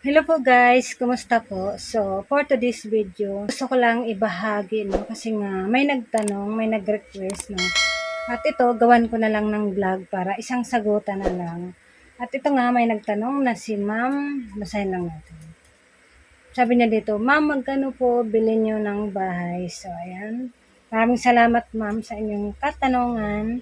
Hello po guys, kumusta po? So, for today's video, gusto ko lang ibahagi, no? Kasi nga, may nagtanong, may nag-request, no? At ito, gawan ko na lang ng vlog para isang sagutan na lang. At ito nga, may nagtanong na si ma'am, basahin lang natin. Sabi niya dito, ma'am, magkano po bilhin niyo ng bahay? So, ayan. Maraming salamat ma'am sa inyong katanungan.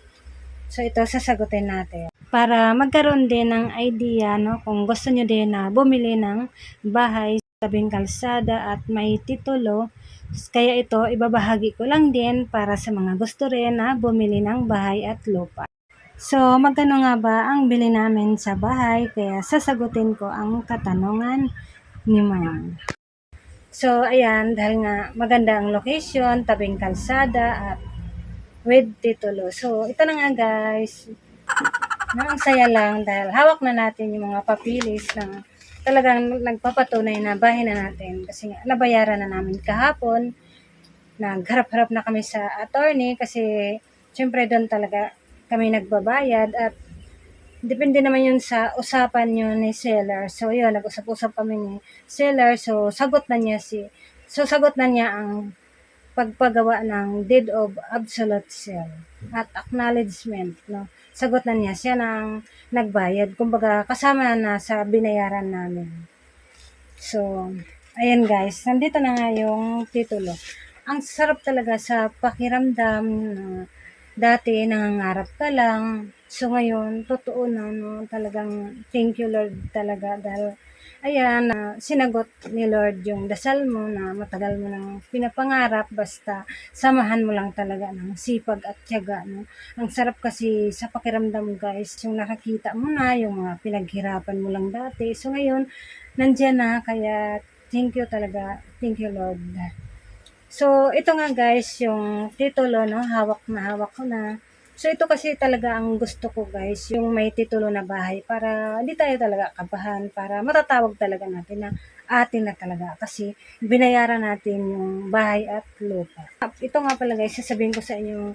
So, ito sasagutin natin. Para magkaroon din ng idea no kung gusto nyo din na bumili ng bahay sa tabing kalsada at may titulo kaya ito ibabahagi ko lang din para sa mga gusto rin na bumili ng bahay at lupa. So magkano nga ba ang bili namin sa bahay? Kaya sasagutin ko ang katanungan ni ma'am. So ayan dahil nga maganda ang location tabing kalsada at with titulo so ito na nga guys. Na ang saya lang dahil hawak na natin yung mga papilis na talagang nagpapatunay na bahay na natin. Kasi nga nabayaran na namin kahapon. Nagharap-harap na kami sa attorney kasi syempre doon talaga kami nagbabayad at depende naman yun sa usapan yun ni seller. So yun nag-usap-usap kami ni seller. So sagot na niya si so sagot na niya ang pagpagawa ng deed of absolute sale at acknowledgement no sagot na niya, siya nang nagbayad. Kumbaga, kasama na sa binayaran namin. So, ayan guys, nandito na nga yung titulo. Ang sarap talaga sa pakiramdam na dati nangangarap ka lang. So, ngayon, totoo na, no? Talagang thank you Lord talaga dahil ayan, na sinagot ni Lord yung dasal mo na matagal mo nang pinapangarap basta samahan mo lang talaga ng sipag at tiyaga. No? Ang sarap kasi sa pakiramdam guys, yung nakakita mo na, yung mga pinaghirapan mo lang dati. So ngayon, nandyan na, kaya thank you talaga. Thank you Lord. So, ito nga guys, yung titulo, no? Hawak na hawak ko na. So, ito kasi talaga ang gusto ko guys, yung may titulo na bahay para hindi tayo talaga kabahan, para matatawag talaga natin na atin na talaga kasi binayaran natin yung bahay at lupa. Ito nga pala guys, sasabihin ko sa inyo,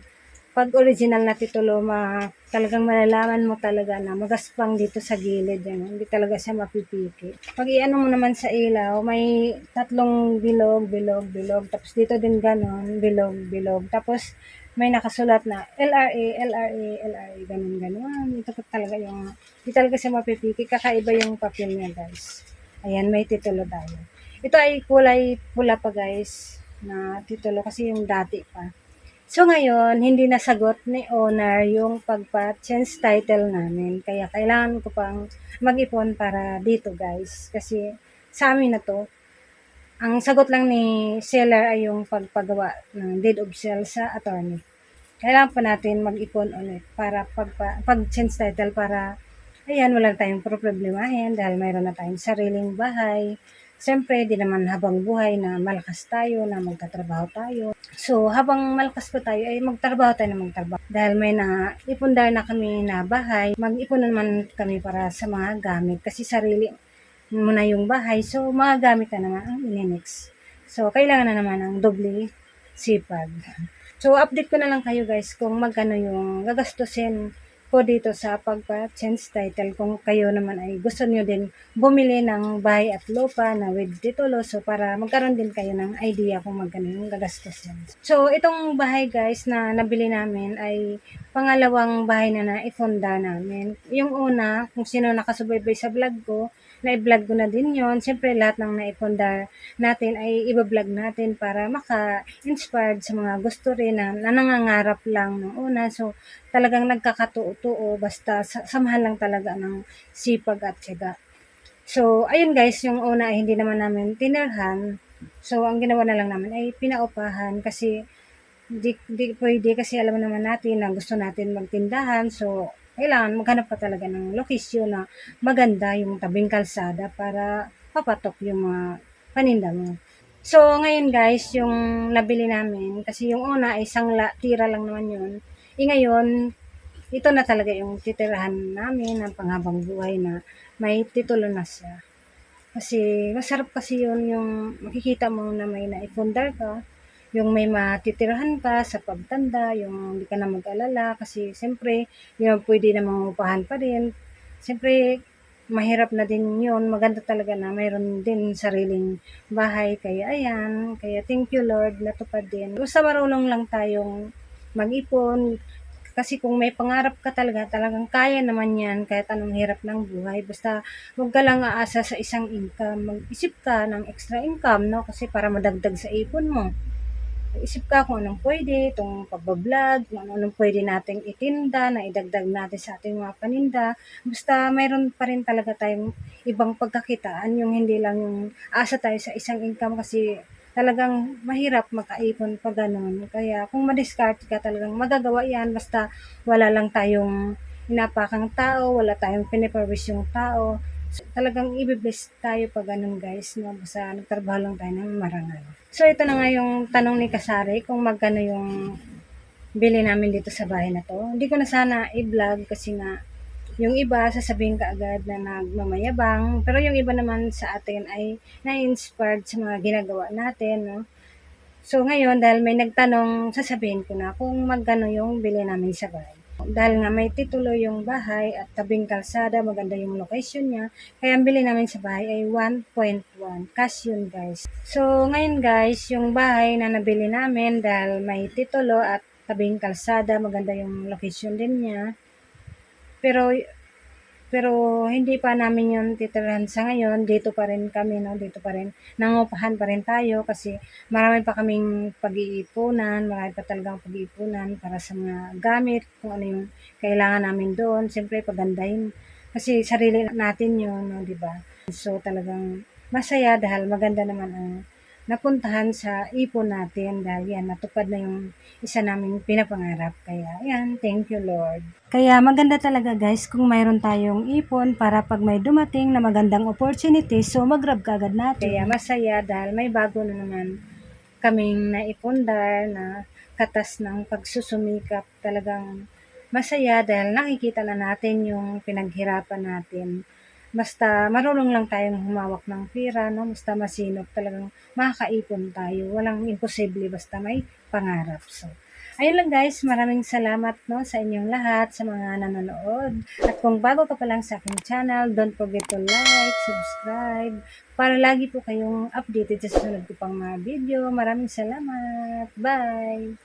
pag original na titulo, ma, talagang malalaman mo talaga na magaspang dito sa gilid. Yan. Hindi talaga siya mapipiki. Pag iano mo naman sa ilaw, may tatlong bilog, bilog, bilog. Tapos dito din ganon, bilog, bilog. Tapos may nakasulat na LRA, LRA, LRA, ganun, ganun. Ito talaga yung, hindi talaga siya mapipiki. Kakaiba yung papel niya, guys. Ayan, may titulo tayo. Ito ay kulay pula pa, guys, na titulo kasi yung dati pa. So ngayon, hindi nasagot ni owner yung pagpa-change title namin. Kaya kailangan ko pang mag-ipon para dito guys. Kasi sa amin na to, ang sagot lang ni seller ay yung pagpagawa ng deed of sale sa attorney. Kailangan pa natin mag-ipon ulit para pagpa, pag-change title para ayan, wala tayong problemahin dahil mayroon na tayong sariling bahay. Siyempre, di naman habang buhay na malakas tayo, na magtatrabaho tayo. So, habang malakas pa tayo, ay magtrabaho tayo na magtrabaho. Dahil may na ipundar na kami na bahay, mag-ipon naman kami para sa mga gamit. Kasi sarili mo na yung bahay, so mga gamit na naman ang ininix. So, kailangan na naman ng doble sipag. So, update ko na lang kayo guys kung magkano yung gagastusin po dito sa pagpa-change title kung kayo naman ay gusto nyo din bumili ng bahay at lupa na with titulo so para magkaroon din kayo ng idea kung magkano yung gagastusin. So itong bahay guys na nabili namin ay pangalawang bahay na naifunda namin. Yung una, kung sino nakasubaybay sa vlog ko, na-vlog ko na din yon Siyempre, lahat ng naipundar natin ay iba-vlog natin para maka-inspired sa mga gusto rin na, na nangangarap lang ng una. So, talagang nagkakatuo-tuo basta samahan lang talaga ng sipag at tiyaga. So, ayun guys, yung una ay hindi naman namin tinirhan. So, ang ginawa na lang namin ay pinaupahan kasi di, di pwede kasi alam naman natin na gusto natin magtindahan. So, kailangan maghanap pa talaga ng lokasyon na maganda yung tabing kalsada para papatok yung mga paninda mo. So, ngayon guys, yung nabili namin, kasi yung una ay sangla, tira lang naman yun. E ngayon, ito na talaga yung titirahan namin ng panghabang buhay na may titulo na siya. Kasi masarap kasi yun yung makikita mo na may naipundar ka yung may matitirahan ka sa pagtanda, yung hindi ka na mag-alala kasi siyempre, yung pwede namang upahan pa rin. Siyempre, mahirap na din yun. Maganda talaga na mayroon din sariling bahay. Kaya ayan, kaya thank you Lord, natupad din. Basta marunong lang tayong mag-ipon. Kasi kung may pangarap ka talaga, talagang kaya naman yan kahit anong hirap ng buhay. Basta huwag ka lang aasa sa isang income. Mag-isip ka ng extra income, no? Kasi para madagdag sa ipon mo. Isip ka kung anong pwede, itong pagbablog, kung anong pwede nating itinda, na idagdag natin sa ating mga paninda. Basta mayroon pa rin talaga tayong ibang pagkakitaan, yung hindi lang yung asa tayo sa isang income kasi talagang mahirap makaipon pa ganun. Kaya kung ma-discard ka talagang magagawa yan, basta wala lang tayong inapakang tao, wala tayong pinipawis yung tao. Talagang ibibless tayo pag ganun guys, no? Basta nagtrabaho lang tayo ng marangal. So, ito na nga yung tanong ni Kasari kung magkano yung bili namin dito sa bahay na to. Hindi ko na sana i-vlog kasi nga yung iba sasabihin ka agad na nagmamayabang, pero yung iba naman sa atin ay na-inspired sa mga ginagawa natin, no? So ngayon, dahil may nagtanong, sasabihin ko na kung magkano yung bili namin sa bahay. Dahil nga may titulo yung bahay at tabing kalsada, maganda yung location niya, kaya ang bili namin sa bahay ay 1.1. Cash yun guys. So ngayon guys, yung bahay na nabili namin dahil may titulo at tabing kalsada, maganda yung location din niya. Pero pero hindi pa namin yun titirahan sa ngayon. Dito pa rin kami, no? Dito pa rin. Nangupahan pa rin tayo kasi marami pa kaming pag-iipunan. Marami pa talagang pag-iipunan para sa mga gamit, kung ano yung kailangan namin doon. Siyempre, pagandahin. Kasi sarili natin yun, no? di ba? So, talagang masaya dahil maganda naman ang napuntahan sa ipon natin dahil yan, natupad na yung isa naming pinapangarap. Kaya, yan, thank you Lord. Kaya maganda talaga guys kung mayroon tayong ipon para pag may dumating na magandang opportunity, so mag-grab ka agad natin. Kaya masaya dahil may bago na naman kaming naipundar na katas ng pagsusumikap talagang masaya dahil nakikita na natin yung pinaghirapan natin. Basta marunong lang tayong humawak ng pera, no? Basta masinop talagang makakaipon tayo. Walang imposible basta may pangarap. So, ayun lang guys, maraming salamat no sa inyong lahat, sa mga nanonood. At kung bago ka pa lang sa aking channel, don't forget to like, subscribe, para lagi po kayong updated sa susunod ko pang mga video. Maraming salamat. Bye!